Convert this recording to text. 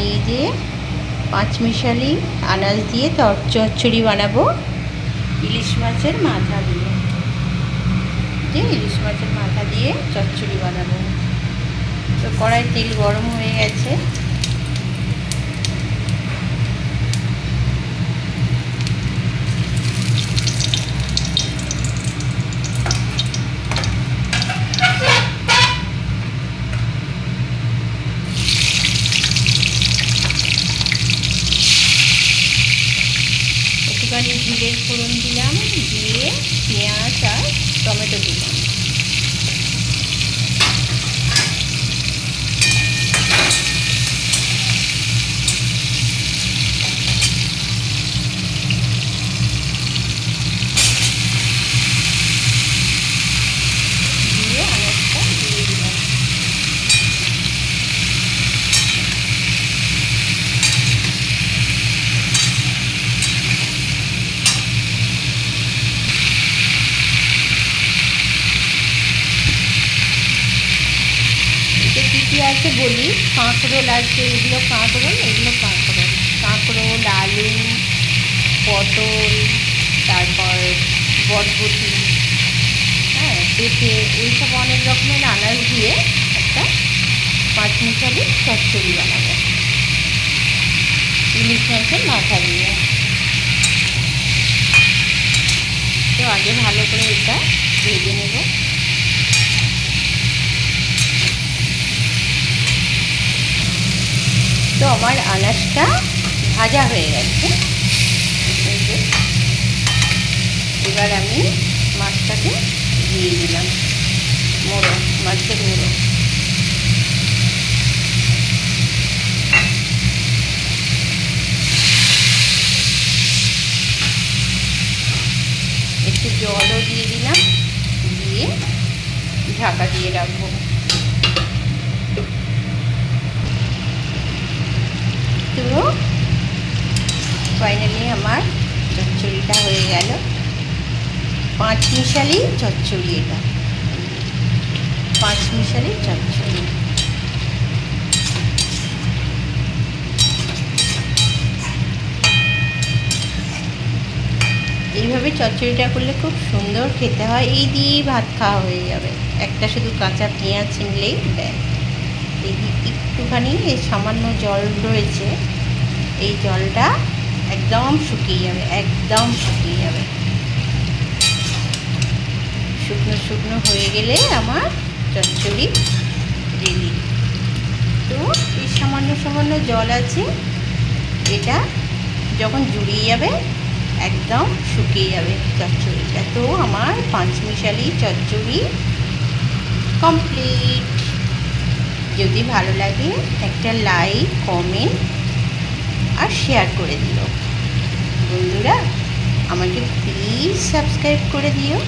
আমি এই যে পাঁচমিশালি আনাজ দিয়ে তর, চচ্চড়ি বানাবো। ইলিশ মাছের মাথা দিয়ে। যে ইলিশ মাছের মাথা দিয়ে চচ্চড়ি বানাবো। তো কড়াই তেল গরম হয়ে গেছে। জিরের ফোড়ন দিলাম দিয়ে পেঁয়াজ আর টমেটো দিলাম দিয়ে আনাজটা দিয়ে দিলাম এতে কী কী আছে বলি কাঁকরোল আছে এগুলো কাঁকরোল এগুলো কাঁকরোল কাঁকরোল আলু পটল, তারপর বটবটি হ্যাঁ পেঁপে, এইসব অনেক রকমের আনাজ দিয়ে একটা পাঁচ মিশালি চচ্চড়ি বানাবো। ইলিশ মাছের মাথা দিয়ে। তো আগে ভালো করে এটা ভেজে নেব। আমার আনাজটা ভাজা হয়ে গেছে। এবার আমি মাছটাকে দিয়ে দিলাম। মোড়ো, মাছের মোড়ো। একটু জলও দিয়ে দিলাম, দিয়ে ঢাকা দিয়ে রাখব তো ফাইনালি আমার চচ্চড়িটা হয়ে গেল। পাঁচ মিশালি চচ্চড়ি এটা। পাঁচ মিশালি চচ্চড়ি। এইভাবে চচ্চড়িটা করলে খুব সুন্দর খেতে হয়। এই দিয়েই ভাত খাওয়া হয়ে যাবে। একটা শুধু কাঁচা পেঁয়াজ ছিনলেই দেয় এই একটুখানি এই সামান্য জল রয়েছে। এই জলটা একদম শুকিয়ে যাবে, একদম শুকিয়ে যাবে। শুকনো শুকনো হয়ে গেলে আমার চচ্চড়ি রেডি। তো এই সামান্য সামান্য জল আছে, এটা যখন জুড়িয়ে যাবে, একদম শুকিয়ে যাবে চচ্চড়িটা। তো আমার পাঁচমিশালি চচ্চড়ি কমপ্লিট। যদি ভালো লাগে একটা লাইক, কমেন্ট আর শেয়ার করে দিও বন্ধুরা আমাকে প্লিজ সাবস্ক্রাইব করে দিও।